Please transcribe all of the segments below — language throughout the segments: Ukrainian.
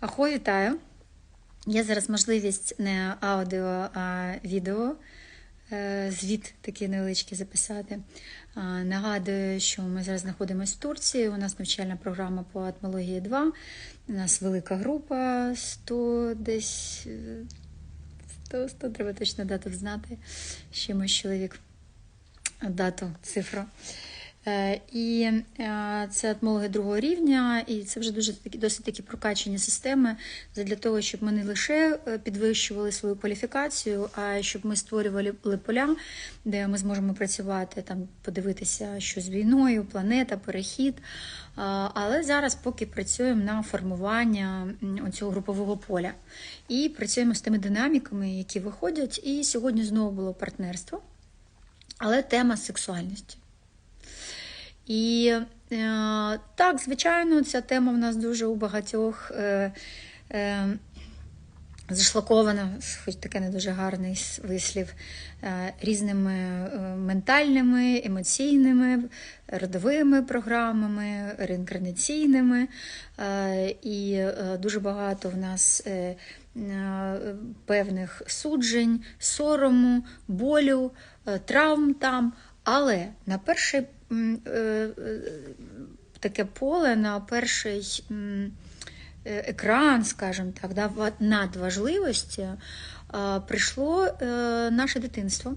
Ахо, вітаю! Є зараз можливість не аудіо, а відео. е, Звіт такий невеличкий записати. Нагадую, що ми зараз знаходимося в Турції. У нас навчальна програма по атмології 2. У нас велика група 100 десь е, 100, 100 треба точно дату знати. Ще ми чоловік дату, цифру. Е, І е, це атмологи другого рівня, і це вже дуже такі досить такі прокачені системи для того, щоб ми не лише е, підвищували свою кваліфікацію, а щоб ми створювали поля, де ми зможемо працювати, там подивитися, що з війною, планета, перехід. Але зараз поки працюємо на формування цього групового поля і працюємо з тими динаміками, які виходять. І сьогодні знову було партнерство, але тема сексуальності. І е, так, звичайно, ця тема в нас дуже у багатьох е, е, зашлакована, хоч таке не дуже гарний вислів, різними ментальними, емоційними, родовими програмами, реінкарнаційними. І дуже багато в нас певних суджень, сорому, болю, травм там. Але на перший таке поле, на перший е, екран, скажімо так, да, надважливості е, прийшло е, наше дитинство.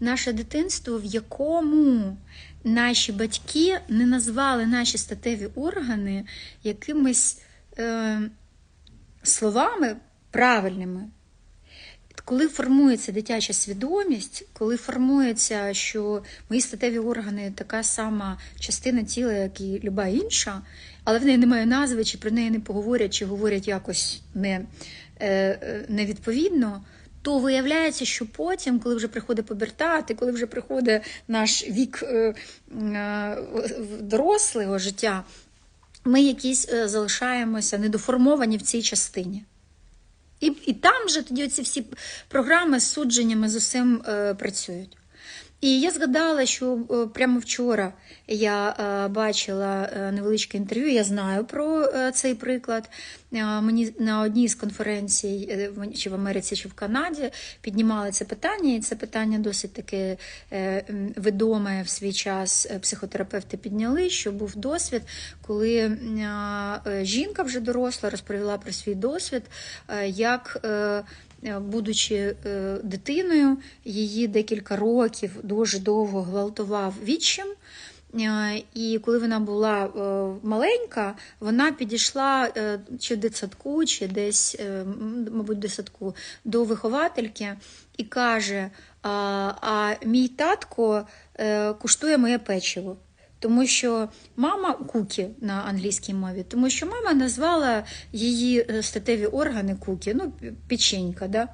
Наше дитинство, в якому наші батьки не назвали наші статеві органи якимись е, словами правильними. Коли формується дитяча свідомість, коли формується, що мої статеві органи така сама частина тіла, як і люба інша, але в неї немає назви, чи про неї не поговорять, чи говорять якось не, е, е, невідповідно, то виявляється, що потім, коли вже приходить пубертат, і коли вже приходить наш вік е, дорослого життя, ми якісь залишаємося недоформовані в цій частині. І, і там же тоді ці всі програми з судженнями з усім е, працюють. І я згадала, що е, прямо вчора я е, бачила е, невеличке інтерв'ю, я знаю про цей приклад. Мені на одній з конференцій, чи в Америці, чи в Канаді, піднімали це питання, і це питання досить таке відоме в свій час. Психотерапевти підняли, що був досвід, коли жінка вже доросла розповіла про свій досвід, як. Е, Будучи е, дитиною, її декілька років дуже довго гвалтував відчим. Е, І коли вона була маленька, вона підійшла чи в дитсадку, чи десь, мабуть, дитсадку, до виховательки і каже: а, а мій татко куштує моє печиво. Тому що мама кукі на англійській мові, тому що мама назвала її е, статеві органи кукі, ну, печенька. Да?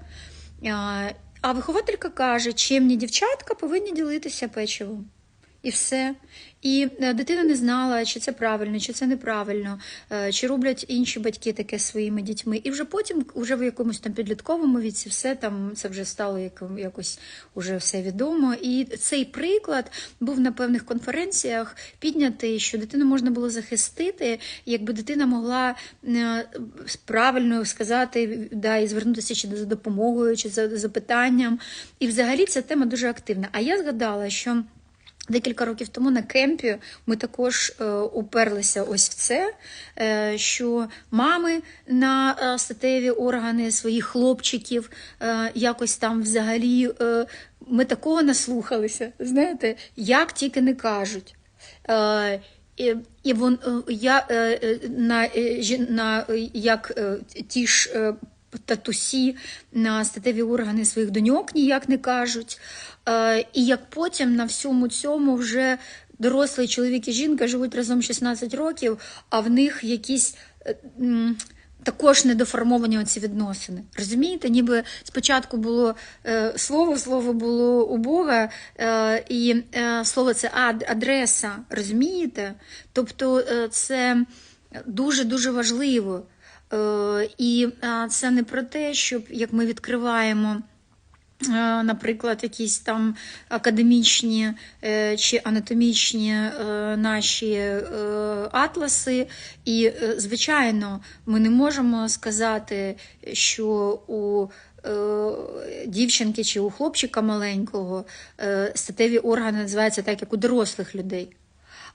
А, вихователька каже, чимні дівчатка повинні ділитися печивом. І все. І е, дитина не знала, чи це правильно, чи це неправильно, е, чи роблять інші батьки таке своїми дітьми. І вже потім, вже в якомусь там підлітковому віці, все там це вже стало якось уже все відомо. І цей приклад був на певних конференціях піднятий, що дитину можна було захистити, якби дитина могла е, правильно сказати, да, і звернутися чи за допомогою, чи за запитанням. І взагалі ця тема дуже активна. А я згадала, що. Декілька років тому на кемпі ми також е, уперлися ось в це, е, що мами на е, статеві органи своїх хлопчиків якось там взагалі ми такого наслухалися, знаєте, як тільки не кажуть. І, і вон, я на, на як ті ж татусі на статеві органи своїх доньок ніяк не кажуть. Е, І як потім на всьому цьому вже дорослий чоловік і жінка живуть разом 16 років, а в них якісь. е, Також недоформовані оці відносини. Розумієте, ніби спочатку було е, слово, слово було у Бога, е, і е, слово це ад, адреса. Розумієте? Тобто е, це дуже-дуже важливо. Е, і е, це не про те, щоб як ми відкриваємо е, наприклад, якісь там академічні чи анатомічні наші атласи. І, звичайно, ми не можемо сказати, що у дівчинки чи у хлопчика маленького статеві органи називаються так, як у дорослих людей.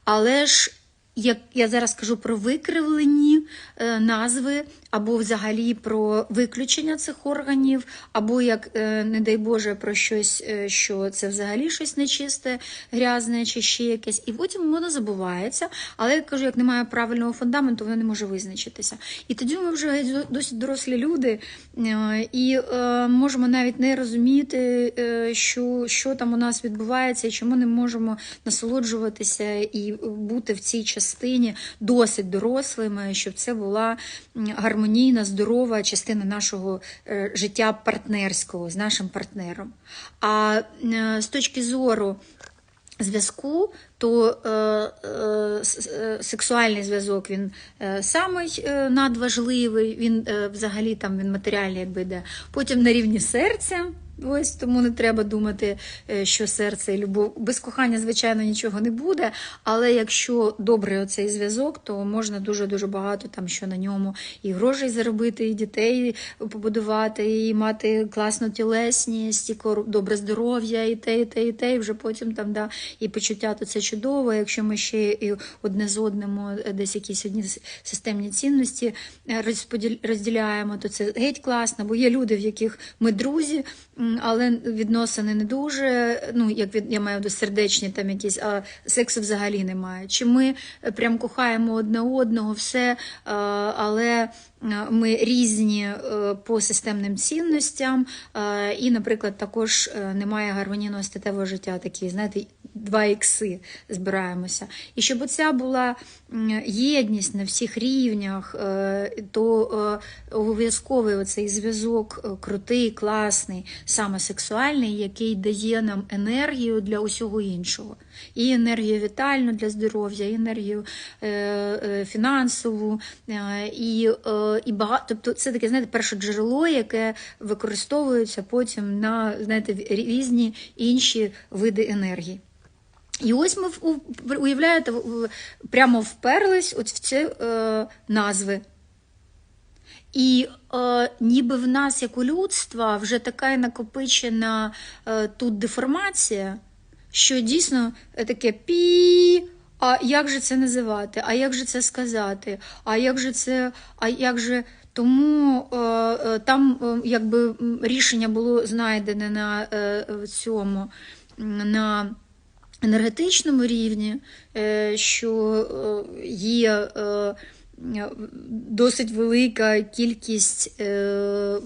Але ж як я зараз кажу про викривлені е, назви, або взагалі про виключення цих органів, або як, е, не дай Боже, про щось, е, що це взагалі щось нечисте, грязне чи ще якесь. І потім воно забувається. Але я кажу, як немає правильного фундаменту, воно не може визначитися. І тоді ми вже досить дорослі люди, і можемо навіть не розуміти, що, що там у нас відбувається, і чому не можемо насолоджуватися і бути в цій частині досить дорослими, щоб це була гармонійна, здорова частина нашого е, життя партнерського з нашим партнером. А е, з точки зору зв'язку, то е, сексуальний зв'язок він самий надважливий, він взагалі там він матеріальний якби йде. Потім на рівні серця. Ось тому не треба думати, е, що серце і любов. Без кохання, звичайно, нічого не буде. Але якщо добрий оцей зв'язок, то можна дуже дуже багато там що на ньому і грошей заробити, і дітей побудувати, і мати класну тілесність, і добре здоров'я, і те, і те, і те. І вже потім там да і почуття то це чудово. Якщо ми ще і одне з одним е, десь якісь одні системні цінності е, розділяємо, то це геть класно, бо є люди, в яких ми друзі, але відносини не дуже. Ну як від я маю до сердечні там якісь, а сексу взагалі немає. Чи ми е, прям кохаємо одне одного, все, але ми різні е, по системним цінностям, е, і, наприклад, також е, немає гармонійного статевого життя, такі, знаєте, два ікси збираємося. І щоб оця була єдність на всіх рівнях, е, то е, обов'язковий оцей зв'язок е, крутий, класний, саме сексуальний, який дає нам енергію для усього іншого. І енергію вітальну для здоров'я, і енергію е, е, фінансову, е, і, е, і багато. Тобто це таке, знаєте, перше джерело, яке використовується потім на знаєте, різні інші види енергії. І ось ми уявляєте, прямо вперлись от в ці е, назви. І е, ніби в нас, як у людства, вже така накопичена е, тут деформація, що дійсно таке пі. А як же це називати? А як же це сказати? А як же це? А як же. Тому е, е, там е, якби рішення було знайдене на цьому на енергетичному рівні, що є досить велика кількість е,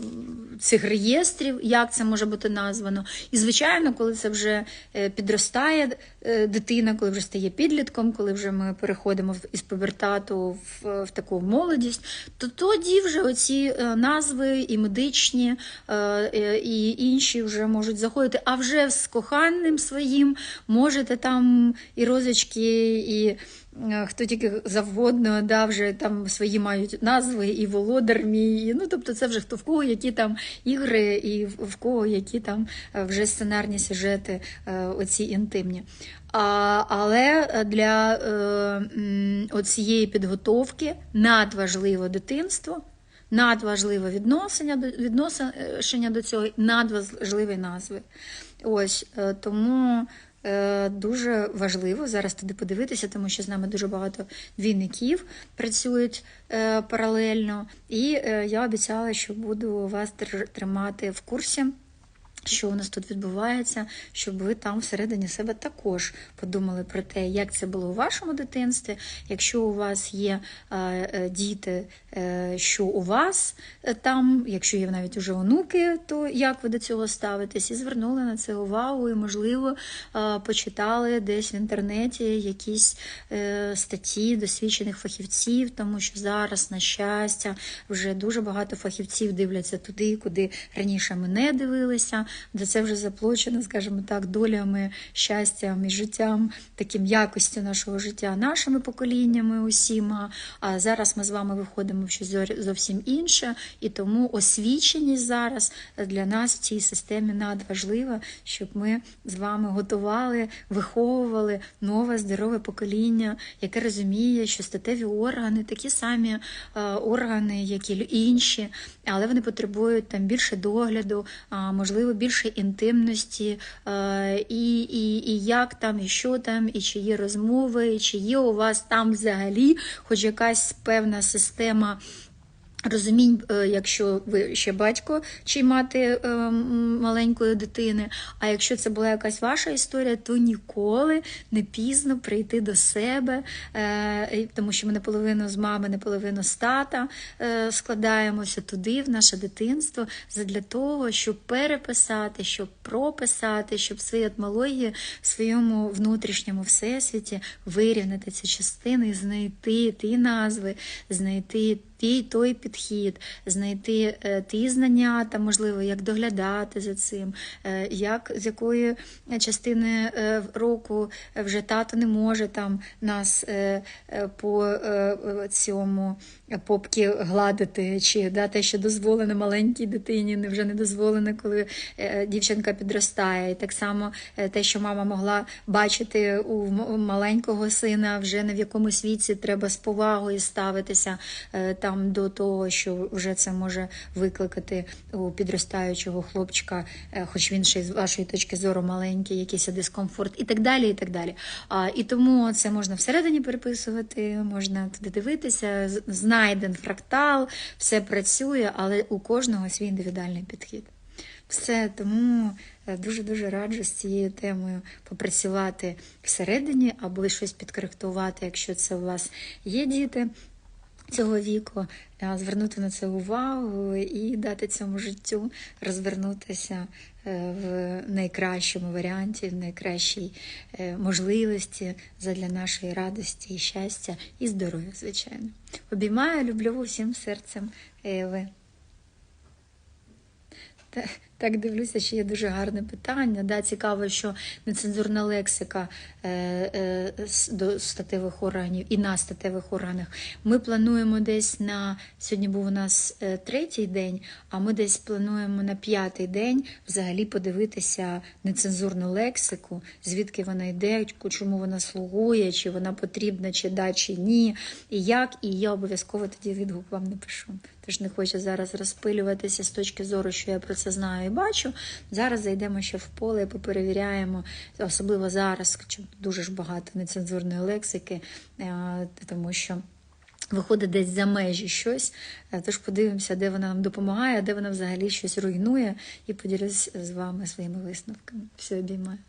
цих реєстрів, як це може бути названо. І, звичайно, коли це вже е, підростає е, дитина, коли вже стає підлітком, коли вже ми переходимо із пубертату в, в таку молодість, то тоді вже оці е, назви і медичні, е, е, і інші вже можуть заходити. А вже з коханим своїм можете там і розочки, і е, хто тільки завгодно, да, вже там свої мають назви, і володар мій. Ну, тобто це вже хто в кого які там ігри, і в кого які там е, вже сценарні сюжети, е, оці інтимні. А, але для е, м, оцієї підготовки надважливо дитинство, надважливе відношення до відношення до цього, надважливі назви. Ось е, тому е, дуже важливо зараз туди подивитися, тому що з нами дуже багато двійників працюють е, паралельно. І е, я обіцяла, що буду вас тр- тримати в курсі. Що у нас тут відбувається, щоб ви там всередині себе також подумали про те, як це було у вашому дитинстві. Якщо у вас є е, е, діти, е, що у вас е, там, якщо є навіть уже онуки, то як ви до цього ставитесь? І звернули на це увагу, і, можливо, е, почитали десь в інтернеті якісь е, статті досвідчених фахівців, тому що зараз, на щастя, вже дуже багато фахівців дивляться туди, куди раніше ми не дивилися. Де це вже заплачено, скажімо так, долями, щастям і життям, таким якістю нашого життя, нашими поколіннями усіма. А зараз ми з вами виходимо в щось зовсім інше, і тому освіченість зараз для нас в цій системі надважлива, щоб ми з вами готували, виховували нове здорове покоління, яке розуміє, що статеві органи такі самі е, органи, як і інші, але вони потребують там більше догляду, можливо, більше інтимності, е, і, і, і як там, і що там, і чи є розмови, і чи є у вас там взагалі хоч якась певна система. Розумінь, е, якщо ви ще батько чи мати е, маленької дитини. А якщо це була якась ваша історія, то ніколи не пізно прийти до себе, е, тому що ми наполовину з мами, наполовину з тата складаємося туди, в наше дитинство, для того, щоб переписати, щоб прописати, щоб в своїй етмології, в своєму внутрішньому всесвіті вирівняти ці частини, знайти ті назви, знайти ті, той підхід, знайти е, ті знання, та можливо, як доглядати за цим, е, як з якої частини е, року вже тато не може там нас по цьому попки гладити, чи да, те, що дозволено маленькій дитині, не вже не дозволено, коли дівчинка підростає. І так само те, що мама могла бачити у маленького сина, вже не в якомусь віці треба з повагою ставитися е, там до того, що вже це може викликати у підростаючого хлопчика, е, хоч він ще з вашої точки зору маленький, якийсь дискомфорт, і так далі. І так далі. А, і тому це можна всередині переписувати, можна туди дивитися, знайден фрактал, все працює, але у кожного свій індивідуальний підхід. Все тому е, дуже-дуже раджу з цією темою попрацювати всередині або щось підкоректувати, якщо це у вас є діти цього віку, е, звернути на це увагу і дати цьому життю розвернутися е, в найкращому варіанті, в найкращій е, можливості задля нашої радості і щастя і здоров'я, звичайно. Обіймаю, люблю всім серцем Еви. Та- Так дивлюся, ще є дуже гарне питання. Да, цікаво, що нецензурна лексика е, е, до статевих органів і на статевих органах. Ми плануємо десь на сьогодні був у нас е, третій день, а ми десь плануємо на п'ятий день взагалі подивитися нецензурну лексику, звідки вона йде, чому вона слугує, чи вона потрібна, чи да, чи ні, і як. І я обов'язково тоді відгук вам напишу. Тож не хочу зараз розпилюватися з точки зору, що я про це знаю і бачу. Зараз зайдемо ще в поле поперевіряємо, особливо зараз, дуже ж багато нецензурної лексики, е, тому що. Виходить десь за межі щось, Е, тож подивимося, де вона нам допомагає, де вона взагалі щось руйнує, і поділюсь з вами своїми висновками. Все обіймаю.